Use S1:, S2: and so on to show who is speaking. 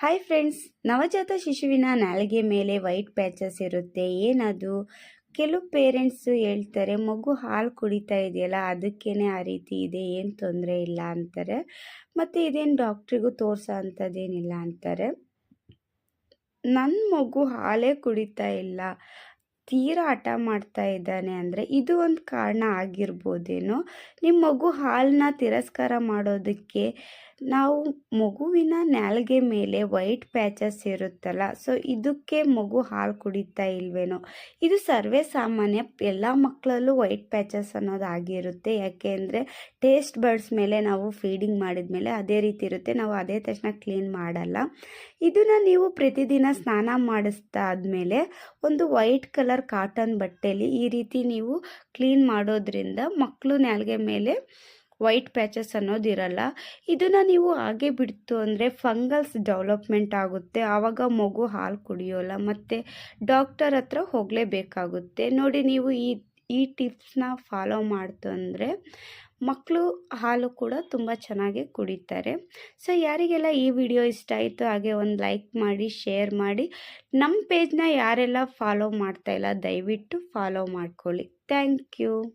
S1: Hi friends ನವಜಾತ ಶಿಶುವಿನ ನಾಲಿಗೆ ಮೇಲೆ ವೈಟ್ ಪ್ಯಾಚಸ್ ಇರುತ್ತೆ. ಏನದು? ಕೆಲವು ಪೇರೆಂಟ್ಸು ಹೇಳ್ತಾರೆ, ಮಗು ಹಾಲು ಕುಡಿತಾ ಇದೆಯಲ್ಲ ಅದಕ್ಕೇ ಆ ರೀತಿ ಇದೆ, ಏನು ತೊಂದರೆ ಇಲ್ಲ ಅಂತಾರೆ. ಮತ್ತು ಇದೇನು ಡಾಕ್ಟ್ರಿಗೂ ತೋರಿಸೋ ಅಂಥದ್ದೇನಿಲ್ಲ ಅಂತಾರೆ. ನನ್ನ ಮಗು ಹಾಲೇ ಕುಡಿತಾ ಇಲ್ಲ, ತೀರಾ ಹಠ ಮಾಡ್ತಾ ಇದ್ದಾನೆ ಅಂದರೆ, ಇದು ಒಂದು ಕಾರಣ ಆಗಿರ್ಬೋದೇನೋ? ನಿಮ್ಮ ಮಗು ಹಾಲನ್ನ ತಿರಸ್ಕಾರ ಮಾಡೋದಕ್ಕೆ ನಾವು ಮಗುವಿನ ನಾಲ್ಗೆ ಮೇಲೆ ವೈಟ್ ಪ್ಯಾಚಸ್ ಇರುತ್ತಲ್ಲ ಸೊ ಇದಕ್ಕೆ ಮಗು ಹಾಲು ಕುಡಿತಾ ಇಲ್ವೇನೋ. ಇದು ಸರ್ವೇ ಸಾಮಾನ್ಯ, ಎಲ್ಲ ಮಕ್ಕಳಲ್ಲೂ ವೈಟ್ ಪ್ಯಾಚಸ್ ಅನ್ನೋದು ಆಗಿರುತ್ತೆ. ಯಾಕೆ ಅಂದರೆ ಟೇಸ್ಟ್ ಬರ್ಡ್ಸ್ ಮೇಲೆ ನಾವು ಫೀಡಿಂಗ್ ಮಾಡಿದ ಮೇಲೆ ಅದೇ ರೀತಿ ಇರುತ್ತೆ. ನಾವು ಅದೇ ತಕ್ಷಣ ಕ್ಲೀನ್ ಮಾಡಲ್ಲ. ಇದನ್ನು ನೀವು ಪ್ರತಿದಿನ ಸ್ನಾನ ಮಾಡಿಸ್ತಾ ಆದಮೇಲೆ ಒಂದು ವೈಟ್ ಕಲರ್ ಕಾಟನ್ ಬಟ್ಟೆಯಲ್ಲಿ ಈ ರೀತಿ ನೀವು ಕ್ಲೀನ್ ಮಾಡೋದ್ರಿಂದ ಮಕ್ಕಳು ನಾಲ್ಗೆ ಮೇಲೆ ವೈಟ್ ಪ್ಯಾಚಸ್ ಅನ್ನೋದಿರಲ್ಲ ಇದನ್ನು ನೀವು ಹಾಗೆ ಬಿಡ್ತು ಅಂದರೆ ಫಂಗಲ್ಸ್ ಡೆವಲಪ್ಮೆಂಟ್ ಆಗುತ್ತೆ. ಆವಾಗ ಮಗು ಹಾಲು ಕುಡಿಯೋಲ್ಲ, ಮತ್ತು ಡಾಕ್ಟರ್ ಹತ್ರ ಹೋಗಲೇಬೇಕಾಗುತ್ತೆ. ನೋಡಿ, ನೀವು ಈ ಈ ಟಿಪ್ಸ್ನ ಫಾಲೋ ಮಾಡ್ತು ಅಂದರೆ ಮಕ್ಕಳು ಹಾಲು ಕೂಡ ತುಂಬ ಚೆನ್ನಾಗಿ ಕುಡಿತಾರೆ. ಸೊ, ಯಾರಿಗೆಲ್ಲ ಈ ವಿಡಿಯೋ ಇಷ್ಟ ಆಯಿತು ಹಾಗೆ ಒಂದು ಲೈಕ್ ಮಾಡಿ, ಶೇರ್ ಮಾಡಿ, ನಮ್ಮ ಪೇಜ್ನ ಯಾರೆಲ್ಲ ಫಾಲೋ ಮಾಡ್ತಾಯಿಲ್ಲ ದಯವಿಟ್ಟು ಫಾಲೋ ಮಾಡ್ಕೊಳ್ಳಿ. Thank you.